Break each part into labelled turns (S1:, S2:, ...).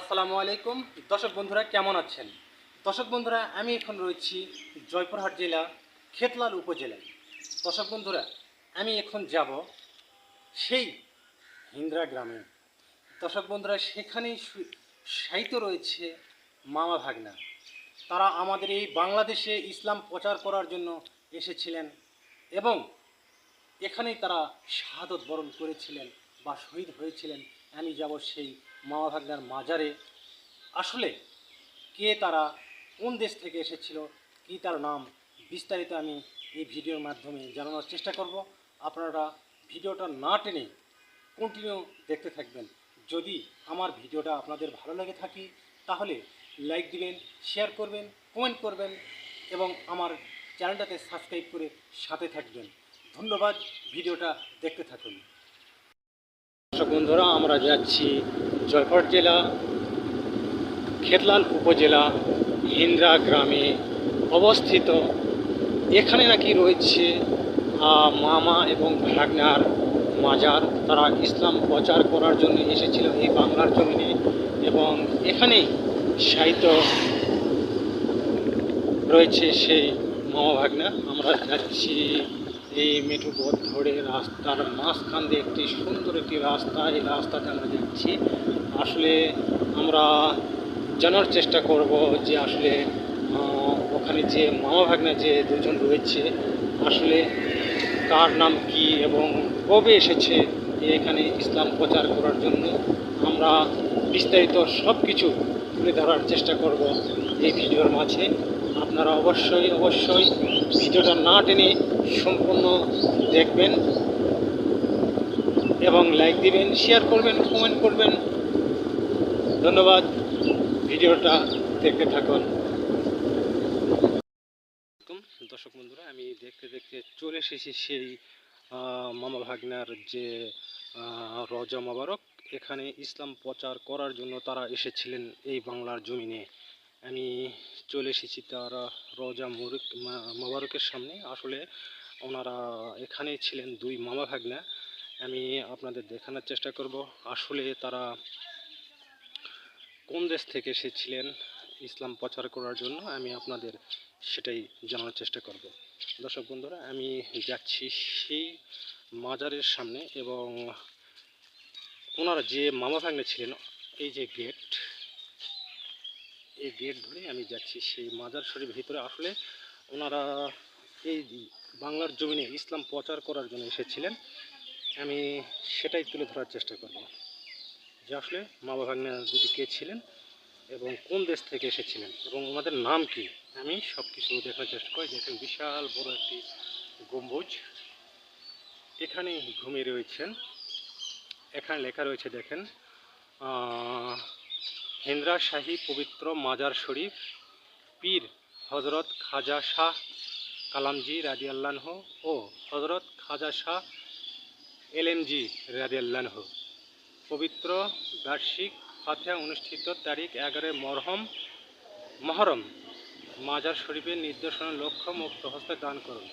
S1: আসসালামু আলাইকুম। দর্শক বন্ধুরা, কেমন আছেন? দর্শক বন্ধুরা, আমি এখন রয়েছি জয়পুরহাট জেলা, খেতলাল উপজেলায়। দর্শক বন্ধুরা, আমি এখন যাব সেই হিন্দ্রা গ্রামে। দর্শক বন্ধুরা, সেখানেই শায়িত রয়েছে মামা ভাগনা। তারা আমাদের এই বাংলাদেশে ইসলাম প্রচার করার জন্য এসেছিলেন এবং এখানেই তারা শাহাদত বরণ করেছিলেন বা শহীদ হয়েছিলেন। আমি যাব সেই মামা ভাগনার মাজারে। আসলে কে তারা, কোন দেশ থেকে এসেছিল, কি তার নাম, বিস্তারিত আমি এই ভিডিওর মাধ্যমে জানানোর চেষ্টা করব। আপনারা ভিডিওটা না টেনে কন্টিনিউ দেখতে থাকবেন। যদি আমার ভিডিওটা আপনাদের ভালো লেগে থাকে, তাহলে লাইক দিবেন শেয়ার করবেন কমেন্ট করবেন এবং আমার চ্যানেলটাতে সাবস্ক্রাইব করে সাথে থাকবেন। ধন্যবাদ, ভিডিওটা দেখতে থাকুন। দর্শক বন্ধুরা, আমরা যাচ্ছি জয়পুর জেলা খেতলাল উপজেলা, হিন্দ্রা গ্রামে অবস্থিত। এখানে নাকি রয়েছে মামা এবং ভাগনার মাজার। তারা ইসলাম প্রচার করার জন্য এসেছিল এই বাংলার জমিনে এবং এখানেই সাহিত্য রয়েছে সেই মামা ভাগনা। আমরা যাচ্ছি এই মেঠু পথ ধরে রাস্তার মাঝখান দিয়ে একটি সুন্দর একটি রাস্তা, এই রাস্তাতে আমরা যাচ্ছি। আসলে আমরা জানার চেষ্টা করব যে আসলে ওখানে যে মামা ভাগনা যে দুজন রয়েছে, আসলে কার নাম কি এবং কবে এসেছে এখানে ইসলাম প্রচার করার জন্য, আমরা বিস্তারিত সব কিছু তুলে ধরার চেষ্টা করব এই ভিডিওর মাঝে। আপনারা অবশ্যই অবশ্যই ভিডিওটা না টেনে সম্পূর্ণ দেখবেন এবং লাইক দিবেন শেয়ার করবেন কমেন্ট করবেন। ধন্যবাদ। ভিডিওটা দেখতে থাকুন। দর্শক বন্ধুরা, আমি দেখতে দেখতে চলে এসেছি সেই মামা ভাগনার যে রজা মোবারক। এখানে ইসলাম প্রচার করার জন্য তারা এসেছিলেন এই বাংলার জমিনে। আমি চলে এসেছি তারা রোজা মুরুক মোবারকের সামনে। আসলে ওনারা এখানেই ছিলেন দুই মামা ভাগনা। আমি আপনাদের দেখানোর চেষ্টা করব। আসলে তারা কোন দেশ থেকে এসেছিলেন, ইসলাম প্রচার করার জন্য আমি আপনাদের সেটাই জানানোর চেষ্টা করব। দর্শক বন্ধুরা, আমি যাচ্ছি সেই মাজারের সামনে এবং ওনারা যে মামা ভাগ্নে ছিলেন, এই যে গেট এই গেট ধরে আমি যাচ্ছি সেই মাজার শরীফ ভিতরে। আসলে ওনারা এই বাংলার জমিনে ইসলাম প্রচার করার জন্য এসেছিলেন। আমি সেটাই তুলে ধরার চেষ্টা করব যে আসলে মামা ভাগ্নে দুটি কে ছিলেন এবং কোন দেশ থেকে এসেছিলেন এবং ওনাদের নাম কি? আমি সব কিছু দেখার চেষ্টা করি। দেখেন, বিশাল বড় একটি গম্বুজ। এখানে ঘুমিয়ে রয়েছেন। এখানে লেখা রয়েছে, দেখেন হেন্দ্রা শাহী পবিত্র মাজার শরীফ, পীর হজরত খাজা শাহ কালামজি রাজিয়াল্লাহ ও হজরত খাজা শাহ এলএমজি রাজিয়াল্লাহ পবিত্র বার্ষিক ফাতিহা অনুষ্ঠিত তারিখ এগারো মরহম, মহরম। মাজার শরীফের নির্দেশনা লক্ষ্য মুক্ত হস্তে দান করুন।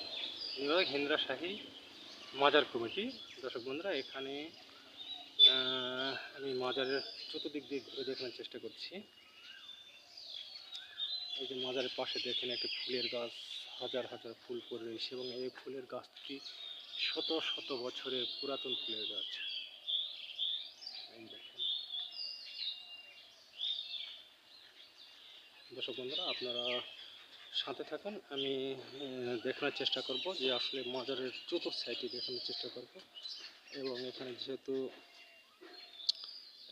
S1: নির্বাহক হিন্দ্রা শাহী মাজার কমিটি। দর্শক বন্ধুরা, এখানে আমি মাজারের চতুর্দিক দিয়ে ঘুরে দেখানোর চেষ্টা করছি। এই যে মাজারের পাশে দেখেন একটা ফুলের গাছ, হাজার হাজার ফুল পড়ে রয়েছে এবং এই ফুলের গাছটি শত শত বছরের পুরাতন ফুলের গাছ। দেখেন। দর্শক বন্ধুরা, আপনারা সাথে থাকুন, আমি দেখানোর চেষ্টা করব যে আসলে মাজারের চতুর্থ সাইডে দেখানোর চেষ্টা করব এবং এখানে যেহেতু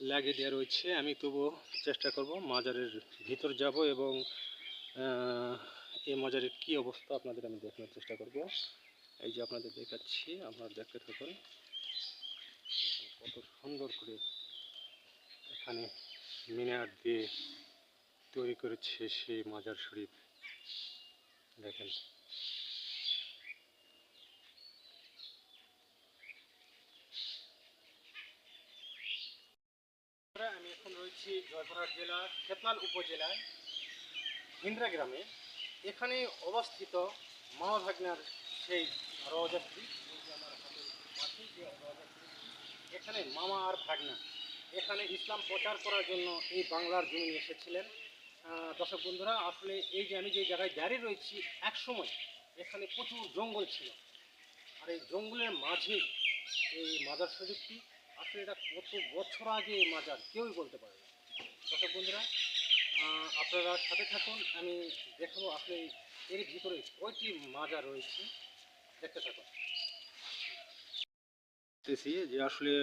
S1: লাগিয়ে দেওয়া রয়েছে। আমি তবুও চেষ্টা করব মাজারের ভিতর যাব এবং এই মাজারের কী অবস্থা আপনাদের আমি দেখানোর চেষ্টা করব। এই যে আপনাদের দেখাচ্ছি, আপনারা দেখতে থাকুন। কত সুন্দর করে এখানে মিনার দিয়ে তৈরি করেছে সেই মাজার শরীফ। দেখেন আমি এখন রয়েছি জয়পুরহাট জেলা, খেতলাল উপজেলায় হিন্দ্রা গ্রামে। এখানে অবস্থিত মামা ভাগনার সেই রজাশ্রী এই যে এখানে মামা আর ভাগনা। এখানে ইসলাম প্রচার করার জন্য এই বাংলার জমি এসেছিলেন দর্শক বন্ধুরা, আসলে এই যে আমি যে জায়গায় দাঁড়িয়ে রয়েছি এক সময় এখানে প্রচুর জঙ্গল ছিল। আর এই জঙ্গলের মাঝে এই মাদার শরীফটি আসলে এটা কত বছর আগে মাজার? কেউই বলতে পারে না। দর্শক বন্ধুরা আপনারা সাথে থাকুন, আমি দেখাবো আসলে এর ভিতরে কয়টি মাজার রয়েছে। দেখতে থাকুন। যে আসলে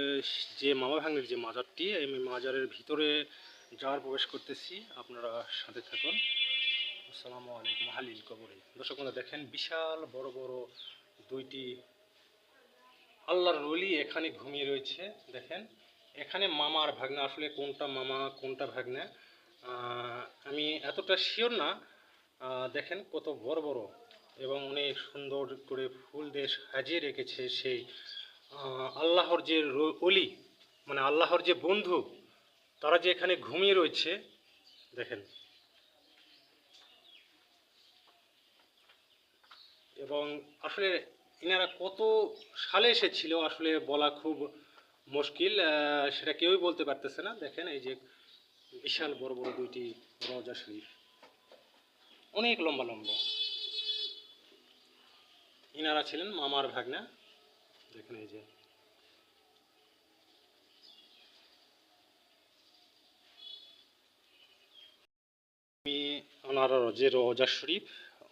S1: যে মামা ভাঙের যে মাজারটি, এই মাজারের ভিতরে যাওয়ার প্রবেশ করতেছি। আপনারা সাথে থাকুন। আসসালামু আলাইকুম, হালিল কবরে। দর্শক দেখেন বিশাল বড় বড় দুইটি আল্লাহর রলি এখানে ঘুমিয়ে রয়েছে, দেখেন। এখানে মামা আর ভাগ্না, আসলে কোনটা মামা, কোনটা ভাগ্না? আমি এতটা শিওর না। দেখেন কত বড় বড়। এবং অনেক সুন্দর করে ফুল দিয়ে সাজিয়ে রেখেছে সেই আল্লাহর যে অলি মানে আল্লাহর যে বন্ধু, তারা যে এখানে ঘুমিয়ে রয়েছে, দেখেন। এবং আসলে এনারা কত সালে এসেছিল আসলে বলা খুব মুশকিল সেটা কেউই বলতে পারতেছে না। দেখেন এই যে বিশাল বড় বড় দুইটি রওজা শরীফ। অনেক লম্বা লম্বা। ইনারা ছিলেন মামার ভাগ্না। দেখেন এই যে। আমি ওনার যে রোজা শরীফ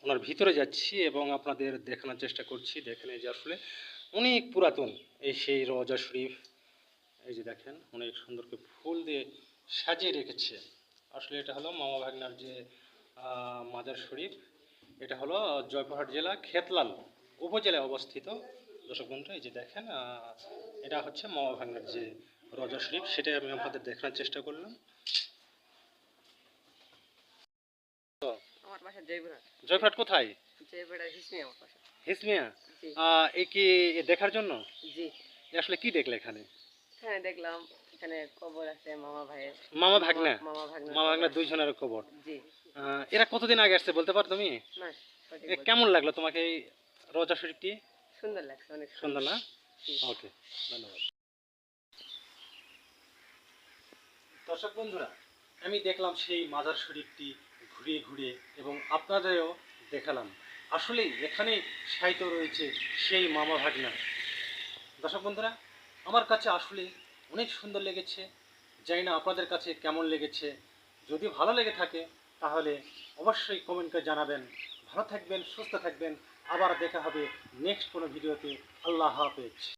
S1: ওনার ভিতরে যাচ্ছি এবং আপনাদের দেখানোর চেষ্টা করছি। দেখেন এই যে আসলে অনেক পুরাতন এই সেই রোজা শরীফ। এই যে দেখেন, অনেক সুন্দর করে ফুল দিয়ে সাজিয়ে রেখেছে। আসলে এটা হলো মামা ভাগনার যে মাজার শরীফ, এটা হলো জয়পুরহাট জেলা খেতলাল উপজেলায় অবস্থিত। দর্শক বন্ধু, এই যে দেখেন এটা হচ্ছে মামা ভাগনার যে রজা শরীফ সেটাই আমি আপনাদের দেখানোর চেষ্টা করলাম
S2: আমার বাসা জয়পুরহাট।
S1: জয়পুরহাট কোথায়?
S2: জয়পুরহাট হিসমি আমার বাসা
S1: হিসমিয়া? এই কি দেখার জন্য?
S2: জি।
S1: আসলে কি দেখলে এখানে?
S2: এখানে দেখলাম। এখানে কবর আছে মামা ভাইয়ের।
S1: মামা ভাগনা?
S2: মামা ভাগ্না
S1: মামা ভাগনা দুইজনের খবর
S2: জি।
S1: এরা কতদিন আগে আসছে বলতে পারো তুমি?
S2: না।
S1: কেমন লাগল তোমাকে এই রজা শরীফটি
S2: সুন্দর লাগছে অনেক
S1: সুন্দর। না? ওকে ধন্যবাদ। দর্শক বন্ধুরা আমি দেখলাম সেই মাজার শরীফটি ঘুরিয়ে ঘুরিয়ে এবং আপনাদেরও দেখালাম। আসলে এখানে সাহিত্য রয়েছে সেই মামা ভাগনা। দর্শক বন্ধুরা, আমার কাছে আসলে অনেক সুন্দর লেগেছে। জানি না আপনাদের কাছে কেমন লেগেছে। যদি ভালো লেগে থাকে, তাহলে অবশ্যই কমেন্ট করে জানাবেন। ভালো থাকবেন, সুস্থ থাকবেন। আবার দেখা হবে নেক্সট কোনো ভিডিওতে আল্লাহ হাফেজ।